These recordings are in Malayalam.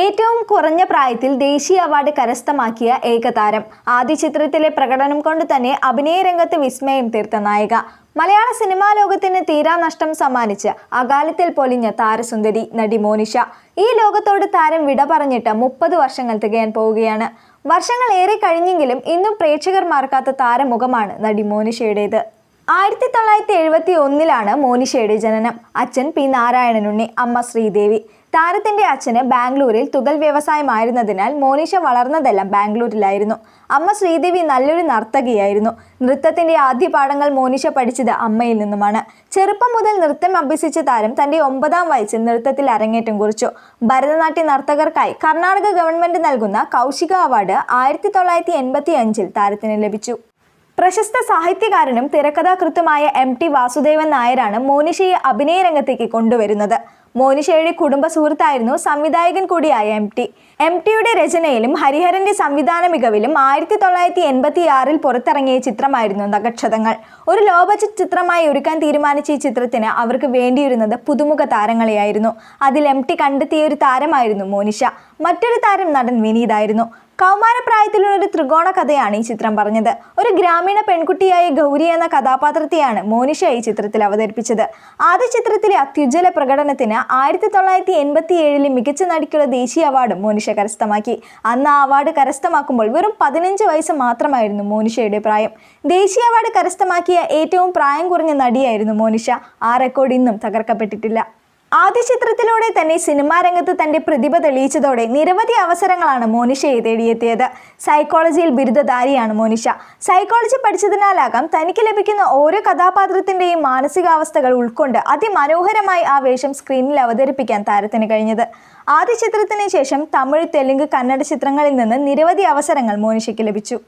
ഏറ്റവും കുറഞ്ഞ പ്രായത്തിൽ ദേശീയ അവാർഡ് കരസ്ഥമാക്കിയ ഏകതാരം ആദ്യ ചിത്രത്തിലെ പ്രകടനം കൊണ്ട് തന്നെ അഭിനയ രംഗത്ത് വിസ്മയം തീർത്ത നായിക. മലയാള സിനിമാ ലോകത്തിന് തീരാ നഷ്ടം സമ്മാനിച്ച് അകാലത്തിൽ പൊലിഞ്ഞ താരസുന്ദരി നടി മോനിഷ. ഈ ലോകത്തോട് താരം വിട പറഞ്ഞിട്ട് മുപ്പത് വർഷങ്ങൾ തികയാൻ പോവുകയാണ്. വർഷങ്ങൾ ഏറെ കഴിഞ്ഞെങ്കിലും ഇന്നും പ്രേക്ഷകർ മറക്കാത്ത താരമുഖമാണ് നടി മോനിഷയുടേത്. ആയിരത്തി തൊള്ളായിരത്തി എഴുപത്തി ഒന്നിലാണ് മോനിഷയുടെ ജനനം. അച്ഛൻ പി നാരായണനുണ്ണി അമ്മ ശ്രീദേവി. താരത്തിന്റെ അച്ഛന് ബാംഗ്ലൂരിൽ തുകൽ വ്യവസായമായിരുന്നതിനാൽ മോനിഷ വളർന്നതെല്ലാം ബാംഗ്ലൂരിലായിരുന്നു. അമ്മ ശ്രീദേവി നല്ലൊരു നർത്തകിയായിരുന്നു. നൃത്തത്തിന്റെ ആദ്യ പാഠങ്ങൾ മോനിഷ പഠിച്ചത് അമ്മയിൽ നിന്നുമാണ്. ചെറുപ്പം മുതൽ നൃത്തം അഭ്യസിച്ച താരം തന്റെ ഒമ്പതാം വയസ്സിൽ നൃത്തത്തിൽ അരങ്ങേറ്റം കുറിച്ചു. ഭരതനാട്യ നർത്തകർക്കായി കർണാടക ഗവൺമെന്റ് നൽകുന്ന കൗശിക അവാർഡ് ആയിരത്തി തൊള്ളായിരത്തി എൺപത്തി അഞ്ചിൽ താരത്തിന് ലഭിച്ചു. പ്രശസ്ത സാഹിത്യകാരനും തിരക്കഥാകൃത്തുമായ എം ടി വാസുദേവൻ നായരാണ് മോനിഷയെ അഭിനയ രംഗത്തേക്ക് കൊണ്ടുവരുന്നത്. മോനിഷയുടെ കുടുംബ സുഹൃത്തായിരുന്നു സംവിധായകൻ കൂടിയായ എം ടി. എം ടിയുടെ രചനയിലും ഹരിഹരന്റെ സംവിധാന മികവിലും ആയിരത്തി തൊള്ളായിരത്തി എൺപത്തി ആറിൽ പുറത്തിറങ്ങിയ ചിത്രമായിരുന്നു നഗക്ഷതങ്ങൾ. ഒരു ലോ ബജറ്റ് ചിത്രമായി ഒരുക്കാൻ തീരുമാനിച്ച ഈ ചിത്രത്തിന് അവർക്ക് വേണ്ടിയിരുന്നത് പുതുമുഖ താരങ്ങളെയായിരുന്നു. അതിൽ എം ടി കണ്ടെത്തിയ ഒരു താരമായിരുന്നു മോനിഷ. മറ്റൊരു താരം നടൻ വിനീതായിരുന്നു. കൗമാരപ്രായത്തിലുള്ള ഒരു ത്രികോണ കഥയാണ് ഈ ചിത്രം പറഞ്ഞത്. ഒരു ഗ്രാമീണ പെൺകുട്ടിയായ ഗൗരി എന്ന കഥാപാത്രത്തെയാണ് മോനിഷ ഈ ചിത്രത്തിൽ അവതരിപ്പിച്ചത്. ആദ്യ ചിത്രത്തിലെ അത്യുജ്വല പ്രകടനത്തിന് ആയിരത്തി തൊള്ളായിരത്തി എൺപത്തി ഏഴിലെ മികച്ച നടിക്കുള്ള ദേശീയ അവാർഡ് മോനിഷ കരസ്ഥമാക്കി. അന്ന് ആ അവാർഡ് കരസ്ഥമാക്കുമ്പോൾ വെറും പതിനഞ്ച് വയസ്സ് മാത്രമായിരുന്നു മോനിഷയുടെ പ്രായം. ദേശീയ അവാർഡ് കരസ്ഥമാക്കിയ ഏറ്റവും പ്രായം കുറഞ്ഞ നടിയായിരുന്നു മോനിഷ. ആ റെക്കോർഡ് ഇന്നും തകർക്കപ്പെട്ടിട്ടില്ല. ആദ്യ ചിത്രത്തിലൂടെ തന്നെ സിനിമാ രംഗത്ത് തന്റെ പ്രതിഭ തെളിയിച്ചതോടെ നിരവധി അവസരങ്ങളാണ് മോനിഷയെ തേടിയെത്തിയത്. സൈക്കോളജിയിൽ ബിരുദധാരിയാണ് മോനിഷ. സൈക്കോളജി പഠിച്ചതിനാലാകാം തനിക്ക് ലഭിക്കുന്ന ഓരോ കഥാപാത്രത്തിന്റെയും മാനസികാവസ്ഥകൾ ഉൾക്കൊണ്ട് അതിമനോഹരമായി ആ വേഷം സ്ക്രീനിൽ അവതരിപ്പിക്കാൻ താരത്തിന് കഴിഞ്ഞത്. ആദ്യ ചിത്രത്തിന് ശേഷം തമിഴ് തെലുങ്ക് കന്നഡ ചിത്രങ്ങളിൽ നിന്ന് നിരവധി അവസരങ്ങൾ മോനിഷയ്ക്ക് ലഭിച്ചു.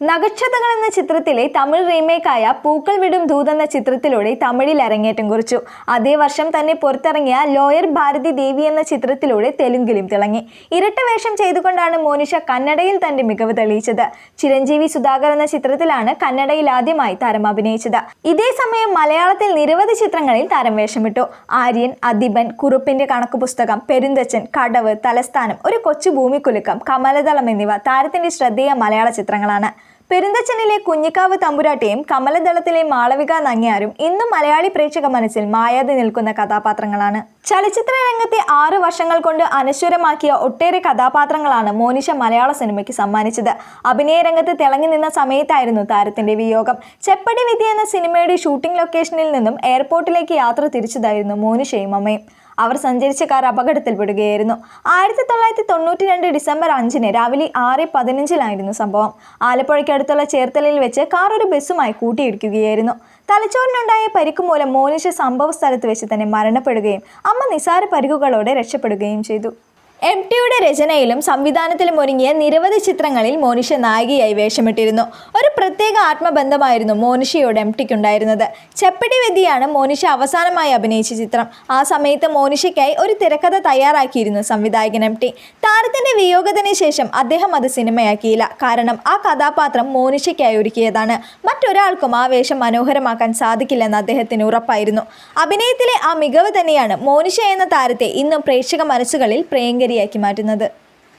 നഗക്ഷതകൾ എന്ന ചിത്രത്തിലെ തമിഴ് റീമേക്കായ പൂക്കൾ വിടും ദൂത് എന്ന ചിത്രത്തിലൂടെ തമിഴിൽ അരങ്ങേറ്റം കുറിച്ചു. അതേ വർഷം തന്നെ പുറത്തിറങ്ങിയ ലോയർ ഭാരതി ദേവി എന്ന ചിത്രത്തിലൂടെ തെലുങ്കിലും തിളങ്ങി. ഇരട്ട വേഷം ചെയ്തുകൊണ്ടാണ് മോനിഷ കന്നഡയിൽ തന്റെ മികവ് തെളിയിച്ചത്. ചിരഞ്ജീവി സുധാകർ എന്ന ചിത്രത്തിലാണ് കന്നഡയിൽ ആദ്യമായി താരം അഭിനയിച്ചത്. ഇതേ സമയം മലയാളത്തിൽ നിരവധി ചിത്രങ്ങളിൽ താരം വേഷമിട്ടു. ആര്യൻ അദിബൻ കുറുപ്പിന്റെ കണക്ക് പുസ്തകം പെരുന്തച്ചൻ കടവ് തലസ്ഥാനം ഒരു കൊച്ചു ഭൂമിക്കുലുക്കം കമലതളം എന്നിവ താരത്തിന്റെ ശ്രദ്ധേയ മലയാള ചിത്രങ്ങളാണ്. പെരുന്തച്ചനിലെ കുഞ്ഞിക്കാവ് തമ്പുരാട്ടിയും കമലദളത്തിലെ മാളവിക നങ്ങ്യാരും ഇന്നും മലയാളി പ്രേക്ഷക മനസ്സിൽ മായാതെ നിൽക്കുന്ന കഥാപാത്രങ്ങളാണ്. ചലച്ചിത്ര രംഗത്തെ ആറ് വർഷങ്ങൾ കൊണ്ട് അനശ്വരമാക്കിയ ഒട്ടേറെ കഥാപാത്രങ്ങളാണ് മോനിഷ മലയാള സിനിമയ്ക്ക് സമ്മാനിച്ചത്. അഭിനയ രംഗത്ത് തിളങ്ങി നിന്ന സമയത്തായിരുന്നു താരത്തിന്റെ വിയോഗം. ചെപ്പടി വിധി എന്ന സിനിമയുടെ ഷൂട്ടിംഗ് ലൊക്കേഷനിൽ നിന്നും എയർപോർട്ടിലേക്ക് യാത്ര തിരിച്ചതായിരുന്നു മോനിഷയും അമ്മയും. അവർ സഞ്ചരിച്ച കാർ അപകടത്തിൽപ്പെടുകയായിരുന്നു. ആയിരത്തി തൊള്ളായിരത്തി തൊണ്ണൂറ്റി രണ്ട് ഡിസംബർ അഞ്ചിന് രാവിലെ ആറ് പതിനഞ്ചിലായിരുന്നു സംഭവം. ആലപ്പുഴയ്ക്കടുത്തുള്ള ചേർത്തലയിൽ വെച്ച് കാർ ഒരു ബസ്സുമായി കൂട്ടിയിടിക്കുകയായിരുന്നു. തലച്ചോറിനുണ്ടായ പരിക്ക് മൂലം മോനിഷ സംഭവ സ്ഥലത്ത് വെച്ച് തന്നെ മരണപ്പെടുകയും അമ്മ നിസാര പരിക്കുകളോടെ രക്ഷപ്പെടുകയും ചെയ്തു. എം ടിയുടെ രചനയിലും സംവിധാനത്തിലും ഒരുങ്ങിയ നിരവധി ചിത്രങ്ങളിൽ മോനിഷ നായികയായി വേഷമിട്ടിരുന്നു. ഒരു പ്രത്യേക ആത്മബന്ധമായിരുന്നു മോനിഷയോട് എം ടിക്കുണ്ടായിരുന്നത് ചെപ്പടി വെതിയാണ് മോനിഷ അവസാനമായി അഭിനയിച്ച ചിത്രം. ആ സമയത്ത് മോനിഷയ്ക്കായി ഒരു തിരക്കഥ തയ്യാറാക്കിയിരുന്നു സംവിധായകൻ എം ടി താരത്തിന്റെ വിയോഗത്തിന് ശേഷം അദ്ദേഹം അത് സിനിമയാക്കിയില്ല. കാരണം ആ കഥാപാത്രം മോനിഷയ്ക്കായി ഒരുക്കിയതാണ്. മറ്റൊരാൾക്കും ആ വേഷം മനോഹരമാക്കാൻ സാധിക്കില്ലെന്ന് അദ്ദേഹത്തിന് ഉറപ്പായിരുന്നു. അഭിനയത്തിലെ ആ മികവ് തന്നെയാണ് മോനിഷ എന്ന താരത്തെ ഇന്നും പ്രേക്ഷക മനസ്സുകളിൽ പ്രിയങ്കരിയാക്കി മാറ്റുന്നത്.